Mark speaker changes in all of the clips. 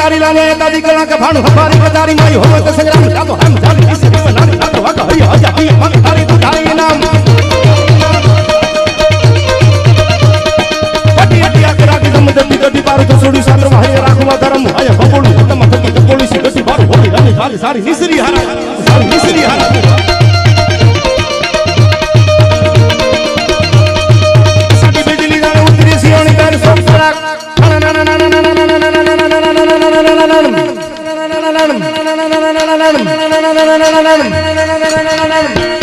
Speaker 1: પટારી લાલે દાદી કલા કે ભાણું હમારી પટારી માઈ હોવે તો સંગ્રામ લાતો હમ, જાલી કિસ કિસ નાની લાતો વાગ, હરી, હજા, ઈ મન તારી તું તારી નામ. પટી પટી આકે રાખી જમ દતી દતી પાર તો છોડી સાત્રમાં હે રાખવા ધરમ, હય બબોળું તમ થકી તો પોલીસી ગસી બાર હોલી રાની સારી સારી, નિસરી, હારા, સારી, નિસરી, હારા. na na na na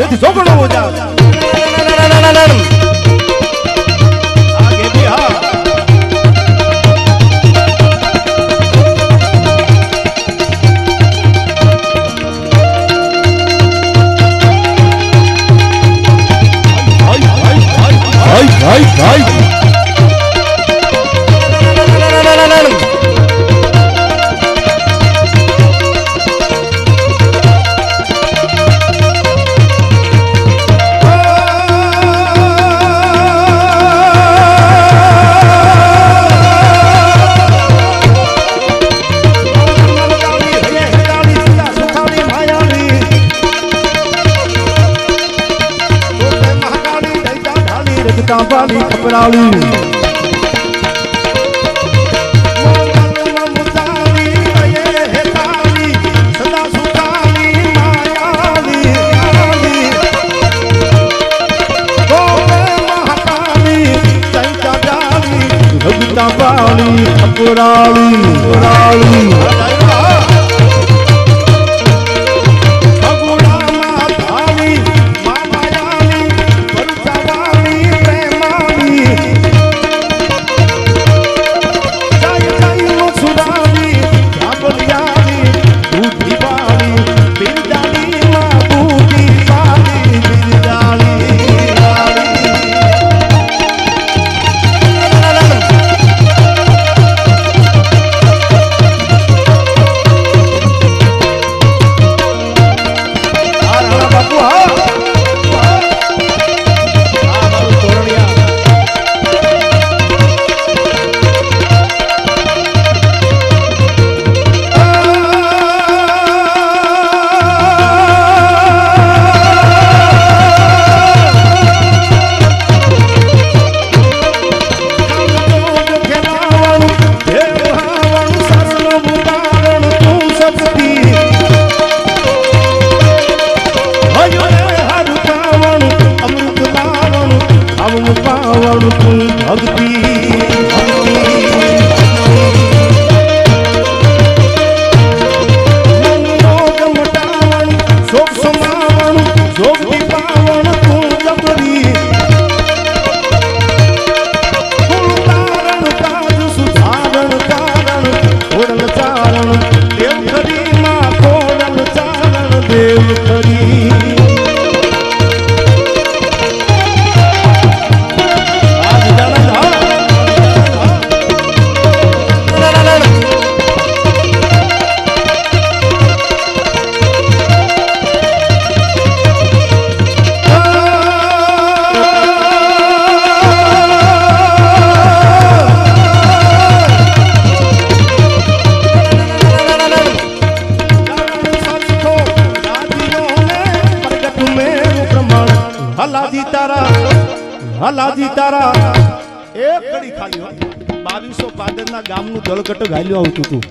Speaker 1: This is over ની કપરાળી બાવીસો પાદરના ગામનું દળકટ ગાલ્યું આવતું હતું.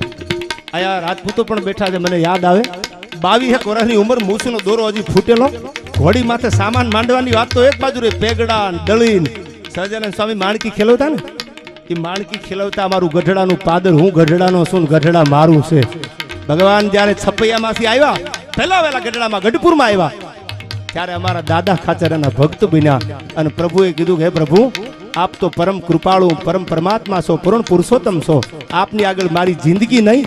Speaker 1: અહીંયા રાજપૂતો પણ બેઠા છે, મને યાદ આવે. બાવીસ વર્ષની ઉંમર, મૂસનો દોરો હજી ફૂટેલો. ઘોડી માથે સામાન માંડવાની વાત તો એક બાજુ રે પેગડા દળીન સહજાનંદ સ્વામી માણકી ખેલવતા ને? એ માણકી ખેલવતા અમારું ગઢડાનું પાદર, હું ગઢડાનો છું ગઢડા મારું છે. ભગવાન જ્યારે છપૈયામાંથી આવ્યા, પહેલા વહેલા ગઢડામાં, ગઢપુરમાં આવ્યા, ત્યારે અમારા દાદા ખાચરાના ભક્ત બન્યા. અને પ્રભુએ કીધું કે, હે પ્રભુ આપ તો પરમ કૃપાળુ, પરમ પરમાત્મા છો, પૂર્ણ પુરુષોત્તમ છો. આપની આગળ મારી જિંદગી નહીં,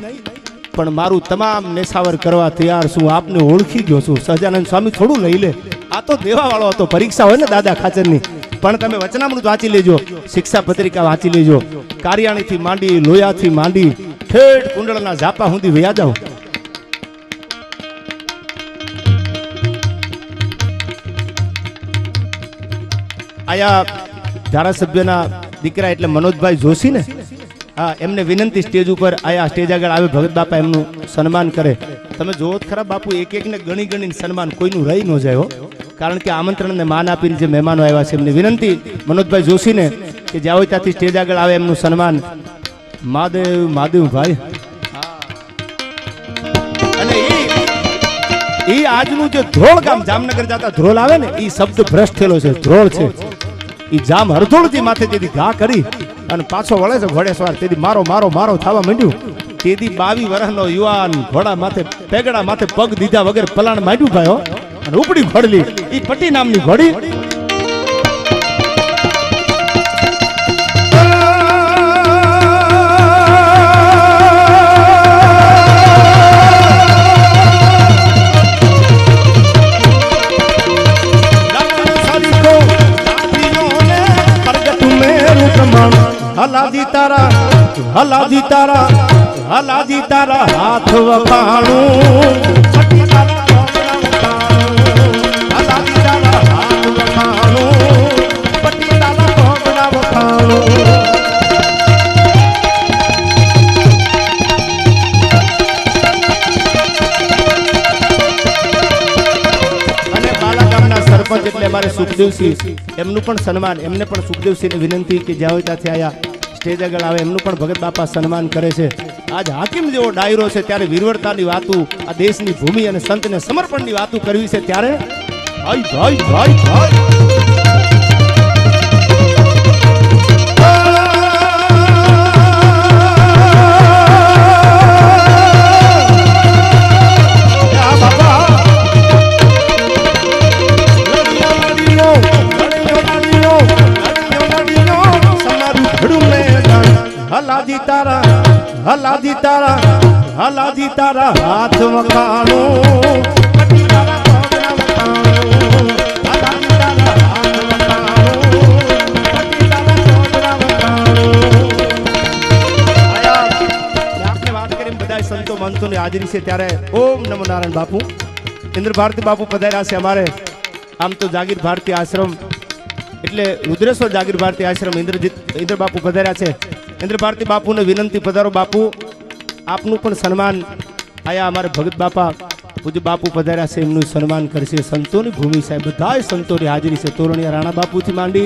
Speaker 1: પણ મારું તમામ નેસાવર કરવા તૈયાર છું. આપને ઓળખી ગયો છું. સહજાનંદ સ્વામી થોડું લઈ લે. આ તો દેવાવાળો હતો. પરીક્ષા હોય ને દાદા ખાચરની. પણ તમે વચનામૃત વાંચી લેજો. શિક્ષા પત્રિકા વાંચી લેજો. કારિયાણીથી માંડી, લોયાથી માંડી, ઠેઠ કુંડળના ઝાપા સુધી વયા જાઓ. આયા ધારાસભ્યના દીકરા એટલે મનોજભાઈ જોશી ને હા, એમને વિનંતી સ્ટેજ ઉપર આયા, સ્ટેજ આગળ આવે, ભગત બાપા એમનું સન્માન કરે. તમે જોવો જ ખરા બાપુ એક એકને ગણી ગણીને સન્માન કોઈનું રહી ન જાય કારણ કે આમંત્રણને માન આપીને જે મહેમાનો આવ્યા છે, એમની વિનંતી મનોજભાઈ જોશીને કે જ્યાં હોય ત્યાંથી સ્ટેજ આગળ આવે એમનું સન્માન. મહાદેવ મહાદેવ ભાઈ. ઈ આજનું જે ધ્રોળ ગામ, જામનગર જતા ધ્રોલ આવે ને એ શબ્દ ભ્રષ્ટ થયેલો છે ધ્રોળ છે. ઈ જામ હરધોળથી માથે તેથી ઘા કરી અને પાછો વળે છે ઘોડે સવાર. તેથી મારો મારો મારો થવા માંડ્યું. તેથી બાવી વર્ષનો યુવાન ઘોડા માથે, પેગડા માથે પગ દીધા વગર પલાણ માંડ્યું ભાઈઓ અને ઉપડી ઘોડલી એ પટી નામની ઘોડી હલાજી તારા હલાજી તારા હલાજી તારા હાથ વખાણું. અમારે સુખદેવસિંહ, એમનું પણ સન્માન, એમને પણ સુખદેવસિંહને વિનંતી કે જ્યાં હોય ત્યાંથી આવ્યા સ્ટેજ આગળ આવે, એમનું પણ ભગત બાપા સન્માન કરે છે. આજ હાકીમ જેવો ડાયરો છે, ત્યારે વીરવરતાની વાતું, આ દેશની ભૂમિ અને સંતને સમર્પણની વાતું કરવી છે ત્યારે. ભાઈ ભાઈ ભાઈ ભાઈ. કરી હાથ બધાય સંતો મંતોની હાજરી છે ત્યારે ઓમ નમો બાપુ ઇન્દ્ર બાપુ પધાર્યા છે અમારે આમ તો જાગીર ભારતી આશ્રમ એટલે રુદ્રેશ્વર જાગીર ભારતી આશ્રમ ઇન્દ્રજીત ઇન્દ્ર બાપુ પધાર્યા છે ઇન્દ્ર બાપુને વિનંતી પધારો બાપુ આપનું પણ સન્માન આયા અમારે ભગત બાપા, પૂજ્ય બાપુ પધાર્યા છે, એમનું સન્માન કરશે. સંતોની ભૂમિ સાહેબ, બધાય સંતોની હાજરી છે. તોરણિયા રાણા બાપુથી માંડી,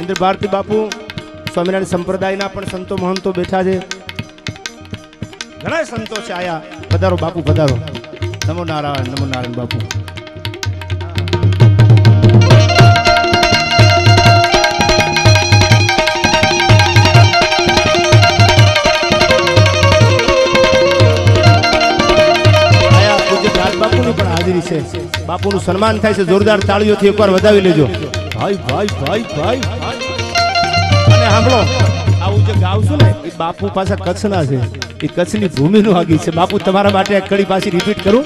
Speaker 1: ઇન્દ્ર ભારતી બાપુ, સ્વામિનારાયણ સંપ્રદાયના પણ સંતો મહંતો બેઠા છે. ઘણા સંતો છે આયા. પધારો બાપુ, પધારો. નમો નારાયણ નમો નારાયણ બાપુ. બાપુની પણ હાજરી છે. બાપુનું સન્માન થાય છે. જોરદાર તાળીઓથી એકવાર વધાવી લેજો. ભાઈ ભાઈ ભાઈ ભાઈ. અને સાંભળો આવું જે ગાવશું ને એ બાપુ પાછા કચ્છના છે. એ કચ્છની ભૂમિનું આગી છે. બાપુ તમારા માટે એક કડી પાછી રિપીટ કરું.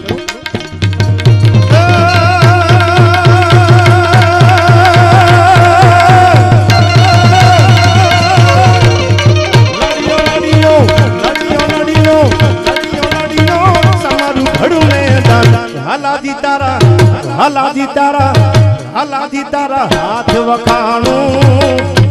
Speaker 1: હલાજી તારા હલાજી તારા હાથ વખાણું.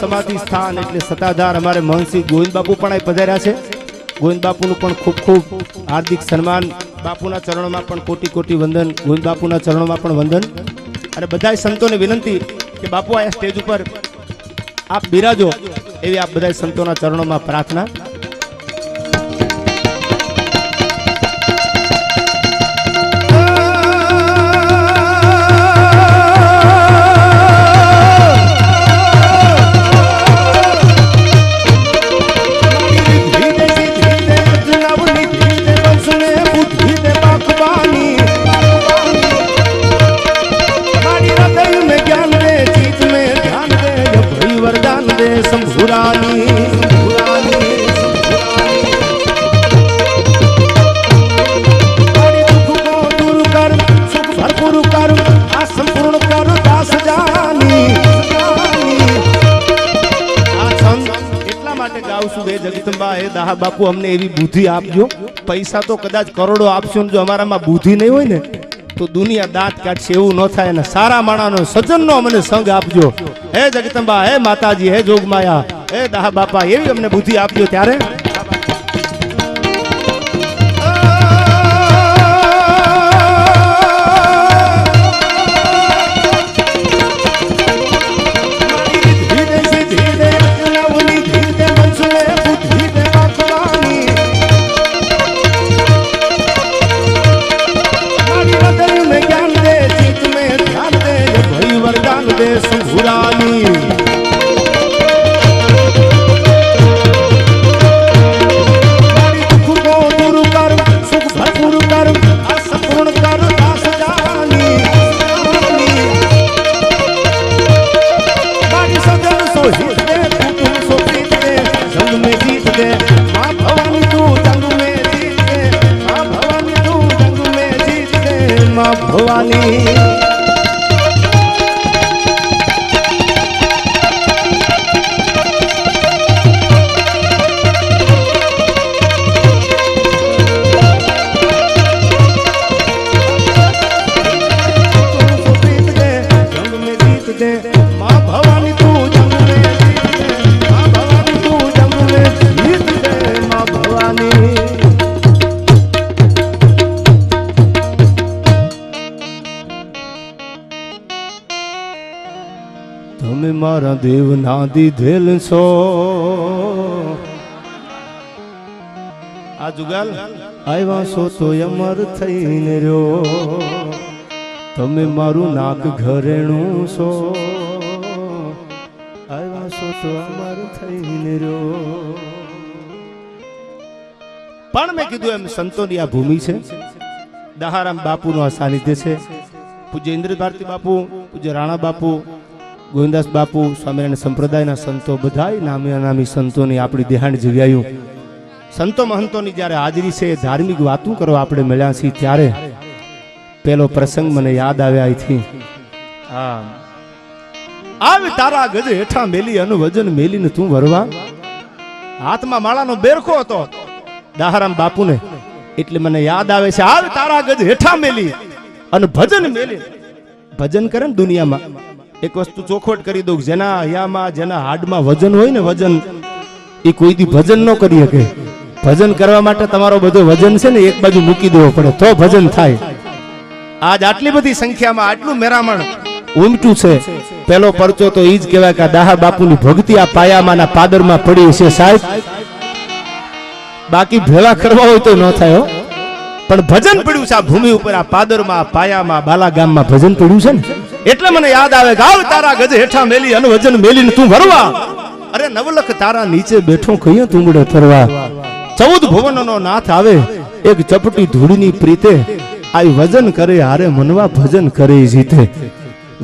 Speaker 1: સમાધિ સ્થાન એટલે સત્તાધાર અમારે મહંસિંહ ગોવિંદબાપુ પણ અહીં પધાર્યા છે. ગોવિંદ બાપુનું પણ ખૂબ ખૂબ હાર્દિક સન્માન. બાપુના ચરણોમાં પણ કોટી કોટી વંદન. ગોવિંદ બાપુના ચરણોમાં પણ વંદન. અને બધાય સંતોને વિનંતી કે બાપુ આ સ્ટેજ ઉપર આપ બિરાજો એવી આપ બધા સંતોના ચરણોમાં પ્રાર્થના. હે, બાપુ, અમને એવી બુદ્ધિ આપજો. પૈસા તો કદાચ કરોડો આપશો ને જો અમારામાં બુદ્ધિ નહીં હોય ને, તો દુનિયા દાંત કાઢશે એવું ન થાય અને સારા માણાનો સજ્જનનો અમને સંગ આપજો. હે જગતંબા, હે માતાજી, હે જોગમાયા, હે દાહા બાપા એવી અમને બુદ્ધિ આપજો ત્યારે. મારા દેવ ના દીધેલ છો. આ જુગાલ? આવ્યા છો તો અમર થઈને રહ્યો. તમે મારું નાક ઘરેણું છો. આવ્યા છો તો અમર થઈને રહ્યો. પણ મેં કીધું એમ, સંતોની આ ભૂમિ છે. દહારામ બાપુનું આ સાનિધ્ય છે. પૂજ્ય ઇન્દ્ર ભારતી બાપુ, પૂજ્ય રાણા બાપુ ગોવિંદાસ બાપુ, સ્વામિનારાયણ સંપ્રદાયના સંતો બધાય નામી અનામી સંતોની આપણી દેહાણ જગ્યાયું સંતો મહંતોની જ્યારે હાજરી છે, ધાર્મિક વાતું કરવા આપણે મળ્યા છીએ ત્યારે પેલો પ્રસંગ મને યાદ આવ્યા અહીંથી. હા. તારા ગજ હેઠા મેલી, અનુ વજન મેલીને તું વરવા. હાથમાં માળાનો બેરખો હતો. દાહરામ બાપુને. એટલે મને યાદ આવે છે, આવી તારા ગજ હેઠા મેલી, અને ભજન મેલી. ભજન કરે ને દુનિયામાં. એક વસ્તુ ચોખવટ કરી દઉં જેના હયામાં, જેના હાડમાં વજન હોય ને વજન, એ કોઈ દી ભજન ન કરી શકે. ભજન કરવા માટે તમારો બધો વજન છે ને એક બાજુ મૂકી દેવો પડે, તો ભજન થાય. આજ આટલી બધી સંખ્યામાં, આટલું મેરામણ ઉમટ્યું છે. પેલો પરચો તો ઈ જ કહેવાય કે દાહા બાપુની ભક્તિ આ પાયામાં પાદરમાં પડી છે સાહેબ. બાકી ભેળા કરવા હોય તો ન થાય પણ ભજન પડ્યું છે આ ભૂમિ ઉપર, આ પાદરમાં પાયામાં બાલા ગામમાં ભજન પડ્યું છે ને? એટલે મને યાદ આવે ગાવ તારા ગજ હેઠા મેલી અને વજન મેલીને તું ભરવા અરે નવલખ તારા નીચે બેઠો કહીએ તુંબડે ફરવા? ચૌદ ભુવનનો નાથ આવે, એક ચપટી ધૂળની પ્રીતે આઈ વજન કરે, હારે મનવા ભજન કરે જીતે.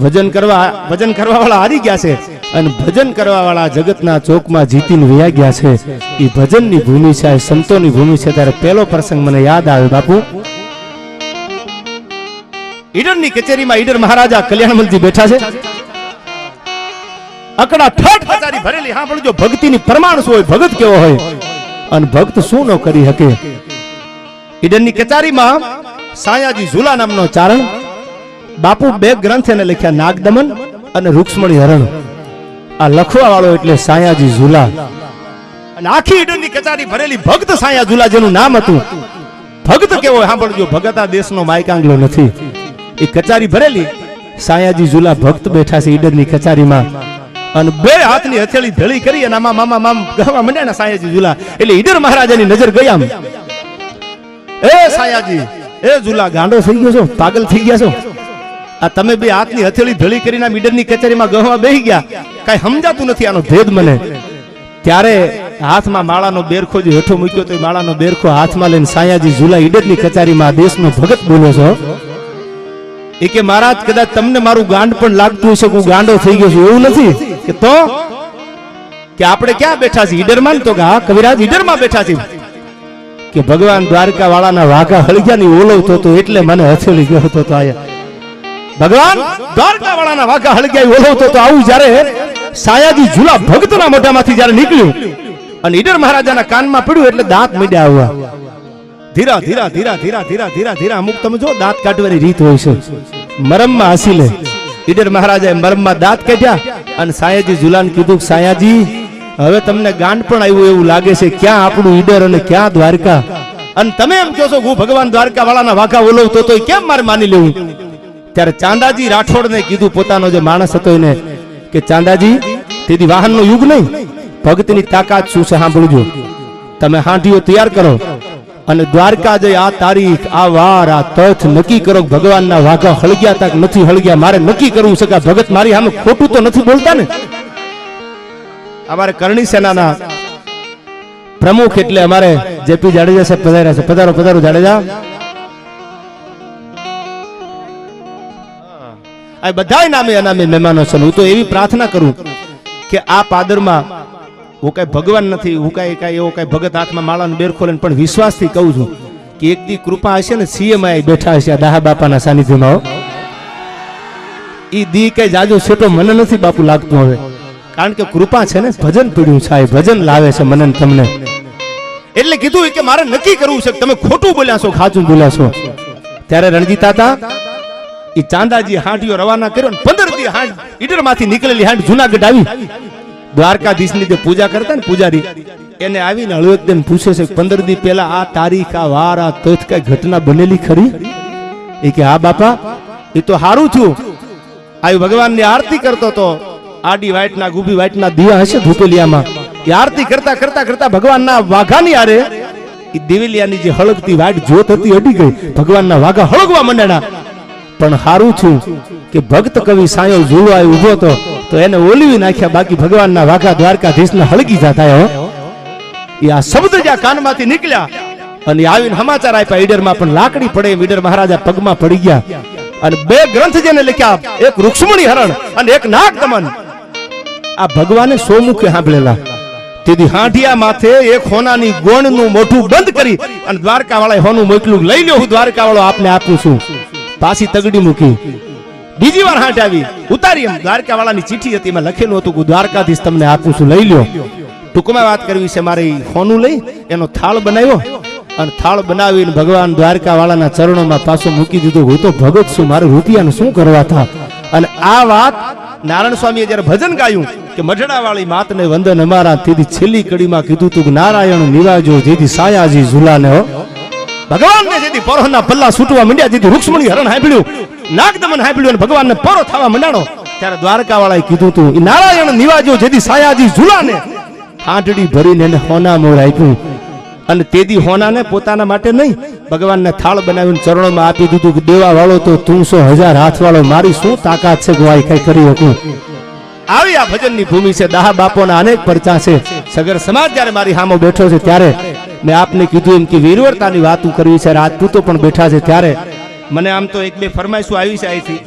Speaker 1: ભજન કરવા ભજન કરવા વાળા હારી ગયા છે અને ભજન કરવા વાળા જગતના ચોકમાં જીતીને વ્યા ગયા છે. એ ભજનની ભૂમિ છે આ સંતોની ભૂમિ છે. ત્યારે પહેલો પ્રસંગ મને યાદ આવે બાપુ. ઈડરની કચેરીમાં ઈડર મહારાજા કલ્યાણમલજી બેઠા છે. અકડા ઠઠ હજારી ભરેલી, હા, પણ જો ભક્તિની પ્રમાણ હોય, ભગત કેવો હોય? અને ભક્ત શું ન કરી શકે? ઈડરની કચેરીમાં સાયાજી ઝુલા નામનો ચારણ, બાપુ બે ગ્રંથ એને લખ્યા, નાગદમન અને રૂક્ષ્મણી હરણ. આ લખવા વાળો એટલે સાયાજી ઝુલા. અને આખી ઈડરની કચારી ભરેલી ભક્ત સાયા ઝુલા, જેનું નામ હતું. ભક્ત કેવો સાંભળજો ભગત આ દેશનો માયકાંગલો નથી. એ કચારી ભરેલી. સાયાજી ઝુલા ભક્ત બેઠા છે ઈડરની કચારીમાં. અને બે હાથની હથેળી ધળી કરી અને આમાં મામા મામ ગાવા મંડ્યા ને સાયાજી ઝુલા. એટલે ઈડર મહારાજાની નજર ગઈ આમ. એ સાયાજી, એ ઝુલા, ગાંડો થઈ ગયો છો? પાગલ થઈ ગયા છો? આ તમે બે હાથની હથેળી ધળી કરીને મીડરની કચેરીમાં ગહવા બેહી ગયા. કઈ સમજાતું નથી આનો ભેદ મને. ત્યારે હાથમાં માળાનો બેરખો જે હેઠો મૂક્યો તો માળાનો બેરખો હાથમાં લઈને સાયાજી ઝુલા ઈડરની કચેરીમાં દેશનો ભગત બોલો છો. એ કે મહારાજ, કદાચ તમને મારું ગાંડ પણ લાગતું હશે હું ગાંડો થઈ ગયો છું, એવું નથી? કે તો? કે આપણે ક્યાં બેઠા છીએ? ઈડરમાં તો કે હા, કવિરાજ ઈડરમાં બેઠા છીએ. કે ભગવાન દ્વારકા વાળાના વાઘા હળગ્યા ની ઓલવતો હતો એટલે મને હથેળી ગયો હતો તો આયા. ભગવાન દ્વારકા વાળાના વાઘા હળગ્યા ઓલવતો તો આવું જ્યારે સાયાજી ઝુલા ભક્તના મોઢામાંથી જ્યારે નીકળ્યું અને ઈડર મહારાજાના કાનમાં પડ્યું એટલે દાંત મીડ્યા આવવા ધીરા ધીરા ધીરા ધીરા ધીરા ધીરા ધીરા, અમુક તમે જો દાંત કાઢવાની રીત હોય છે. મરમમાં હસી લે ઈડર મહારાજાએ મરમમાં દાંત કાઢ્યા અને સાયાજી જુલાન કીધું, સાયાજી, હવે તમને ગાંડ પણ આવ્યું એવું લાગે છે. ક્યાં આપણું ઈડર અને ક્યાં દ્વારકા? અને તમે એમ કહો છો હું ભગવાન દ્વારકા વાળાના વાઘા ઓલવતો તો કેમ મારે માની લેવું? ત્યારે ચાંદાજી રાઠોડને કીધું, પોતાનો જે માણસ હતો એને, કે ચાંદાજી, તેથી વાહનનો યુગ નહીં, ભક્તની તાકાત શું છે સાંભળજો. તમે હાંડીઓ તૈયાર કરો. અને દ્વારકા જઈ આ તારીખ, આ વાર, આ તથ નક્કી કરો ભગવાનના વાઘા હળગ્યા તક નથી હળગ્યા? મારે નક્કી કરવું છે કે ભગત મારી સામે ખોટું તો નથી બોલતા ને? અમારે કરણી સેનાના પ્રમુખ એટલે અમારે જેપી જાડેજા સાહેબ પધાર્યા છે. પધારો પધારો જાડેજા. આ બધાય નામે અનામે મહેમાનો છે હું તો એવી પ્રાર્થના કરું કે આ પાદરમાં હું કઈ ભગવાન નથી, હું કઈ કઈ એવો કઈ ભગત હાથમાં માળાનો બેર પણ વિશ્વાસથી કહું છું કે એક દી કૃપા હશે ને સીએમ આઈ બેઠા હશે દાહા બાપાના સાનિધ્યમાં એ દી કઈ જાજો છેટો મને નથી બાપુ લાગતું હવે. કારણ કે કૃપા છે ને, ભજન પીડ્યું છે ભજન લાવે છે મને તમને. એટલે કીધું કે મારે નક્કી કરવું છે તમે ખોટું બોલ્યા છો ખાચું બોલ્યા છો. ત્યારે રણજીતા હતા એ ચાંદાજી હાંડીઓ રવાના કર્યો પંદર દી હાંડ ઈડરમાંથી નીકળેલી હાંડ જુનાગઢ આવી. દ્વારકાધીશની જે પૂજા કરતા ને પૂજારી, એને આવીને હળવેકદેન પૂછે છે, પંદર દી પહેલા આ તારીખ, આ વાર, આ તથ કઈ ઘટના બનેલી ખરી? એ કે, હા બાપા, એ તો હારું થયું. આ ભગવાનની આરતી કરતો તો આડી વાઈટના ગુબી વાઈટના દિયા હશે ધૂપેલિયામાં. એ આરતી કરતા કરતા કરતા ભગવાનના વાઘાની આરે એ દિવેલિયાની જે હળગતી વાઈટ જોત હતી, અડી ગઈ. ભગવાનના વાઘા હળગવા માંડ્યા. પણ હારું છું કે ભક્ત કવિ સાયો જોવાય ઊભો તો તો એને ઓલવી નાખ્યા બાકી ભગવાનના વાઘા દ્વારકાધીશના હળગી જતા એ આ શબ્દ જ્યાં કાનમાંથી નીકળ્યા અને આવીને સમાચાર આપ્યા ઈડરમાં, પણ લાકડી પડે ઈડર મહારાજા પગમાં પડી ગયા. અને બે ગ્રંથ જેને લખ્યા, એક રૂક્ષ્મણી હરણ અને એક નાગ દમન આ ભગવાને સોમુખે સાંભળેલા. તેથી હાંઢિયા માથે એક હોનાની ગોણનું મોઢું બંધ કરી અને દ્વારકા વાળા હોનું મોકલું. લઈ લ્યો, હું દ્વારકા વાળો આપને આપું છું. પાછી તગડી મૂકી. બીજી વાર હાંટ આવી. ઉતારી એમ. દ્વારકા વાળાની ચીઠી હતી. એમાં લખેલું હતું કે, દ્વારકાધીશ, તમને આપું છું. લઈ લ્યો. ટૂંકમાં વાત કરવી છે, મારે ફોનું લઈ, એનો થાળ બનાવ્યો. અને થાળ બનાવીને ભગવાન દ્વારકા વાળાના ચરણોમાં પાછો મૂકી દીધું. હું તો ભગત છું, મારે રૂપિયાનું શું કરવા થા? અને આ વાત નારાયણ સ્વામીએ જ્યારે ભજન ગાયું કે મઢડા વાળી માતને વંદન અમારા તેથી છેલ્લી કડીમાં કીધું તું નારાયણ નિવાજો જેથી સાયાજી ઝુલાને ભગવાનને જેથી પરોહના પલ્લા છૂટવા માંડ્યા, જેથી રૂક્ષ્મણી હરણ હાંભળ્યું. નાગદમન હાંભળ્યું ભગવાનને પરો થવા મંડાણો. ત્યારે દ્વારકા વાળાએ કીધું તું નારાયણ નિવાજો જેથી સાયાજી ઝુલાને. હાંડડી ભરીને એને હોના મોર આપ્યું. અને તેદી હોનાને પોતાના માટે નહીં, ભગવાનને થાળ બનાવીને ચરણોમાં આપી દીધું કે, દેવા વાળો તો ત્રણસો હજાર હાથ વાળો મારી શું તાકાત છે ગોવાઈ કઈ કરી શકું? આવી આ ભજનની ભૂમિ છે, દાહા બાપોના અનેક પરચા છે. સગર સમાજ જ્યારે મારી સામે બેઠો છે ત્યારે મેં આપને કીધું એમ કે વીરવરતાની વાતો કરવી છે. રાજપૂતો પણ બેઠા છે ત્યારે મને આમ તો એક બે ફરમાઈશું આવી છે અહીંથી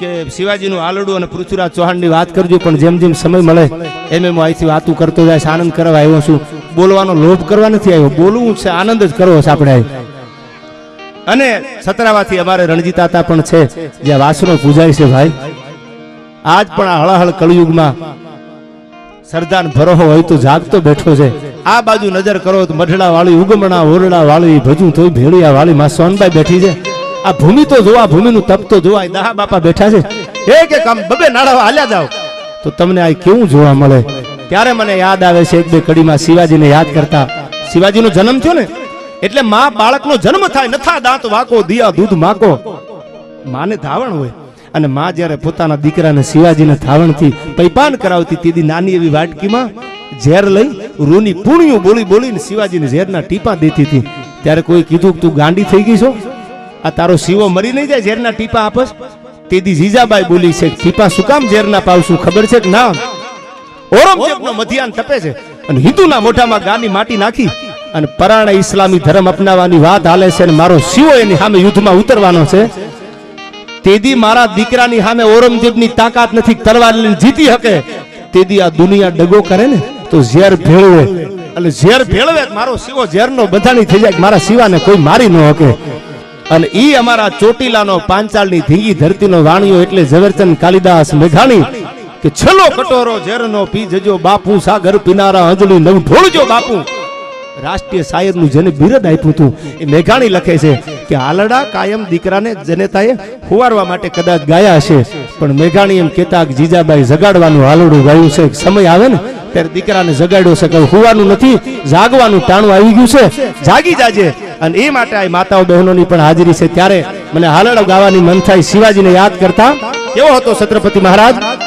Speaker 1: કે શિવાજીનું આલડું અને પૃથ્વીરાજ ચૌહાણની વાત કરજો પણ જેમ જેમ સમય મળે એમ એમ અહીંથી વાતો કરતો જાય છે, આનંદ કરવા આવ્યો છું. બોલવાનો લોભ કરવા નથી આવ્યો. બોલવું છે આનંદ જ કરવો છે આપણે. અને સતરાવાથી અમારે રણજીતાતા પણ છે જે વાસનો પૂજાય છે ભાઈ. આજ પણ આ હળહળ કળયુગમાં સરદાર ભરોહો હોય તો જાગતો બેઠો છે. આ બાજુ નજર કરો તો મઢડા વાળી ઉગમણા ઓરડા વાળી ભજું તોય ભેળિયા વાળી માં સોનબાઈ બેઠી છે. આ ભૂમિ તો જોવા ભૂમિનું તપ તો જોવા દાહા બાપા બેઠા છે. એક એક આમ બબે નાળા હાલ્યા જાવ તો તમને આ કેવું જોવા મળે? ત્યારે મને યાદ આવે છે એક બે કડીમાં શિવાજીને યાદ કરતા. શિવાજીનો જન્મ થયો ને? એટલે મા બાળકનો જન્મ થાય નથા દાંત વાકો દિયા દૂધ માકો. માને ધાવણ હોય. અને મા જ્યારે પોતાના દીકરાને શિવાજીને ધાવણથી પૈપાન કરાવતી તેદી નાની એવી વાટકીમાં ઝેર લઈ રૂની પૂણિયું બોલી બોલીને શિવાજીને ઝેરના ટીપા દેતી હતી. ત્યારે કોઈ કીધું તું ગાંડી થઈ ગઈ છો? આ તારો શિવો મરી નહીં જાય ઝેરના ટીપા આપસ? તેદી જીજાબાઈ બોલી છે, ટીપા શું કામ ઝેરના પાવશું? ખબર છે કે ના? ઔરંગઝેબનો મધ્યાન તપે છે. અને હિન્દુના મોઢામાં ગાની માટી નાખી અને પરાણે ઇસ્લામી ધર્મ અપનાવવાની વાત હાલે છે અને મારો શિવો એની સામે યુદ્ધમાં ઉતરવાનો છે. તેદી મારા દીકરાની સામે ઔરંગઝેબની તાકાત નથી તલવાર જીતી શકે. તેદી આ દુનિયા ડગો કરે ને, તો ઝેર ભેળવે. એટલે ઝેર ભેળવે મારો શિવો ઝેરનો બધાની થઈ જાય મારા શિવાને કોઈ મારી ન શકે. અને ઈ અમારા ચોટીલાનો પાંચાળની ધીંગી ધરતીનો વાણિયો એટલે ઝવેરચંદ કાલિદાસ મેઘાણી કે છલો કટોરો ઝેરનો પી જજો બાપુ, સાગર પીનારા અંજલી, નવ ઢોળજો બાપુ. રાષ્ટ્રીય શાયરનું જેને બિરદ આપ્યું હતું, એ મેઘાણી લખે છે કે હાલડા કાયમ દીકરાને જનેતાએ હુવારવા માટે કદાચ ગાયા હશે, પણ મેઘાણી એમ કહેતા કે જીજાબાઈ જગાડવાનું હાલડું ગાયું છે સમય આવે ને, ત્યારે દીકરાને જગાડ્યો છે, કે હુવાનું નથી, જાગવાનું ટાણું આવી ગયું છે, જાગી જાજે. અને એ માટે આ માતાઓ બહેનોની પણ હાજરી છે. ત્યારે મને હાલડો ગાવાની મન થાય શિવાજીને યાદ કરતા. કેવો હતો છત્રપતિ મહારાજ?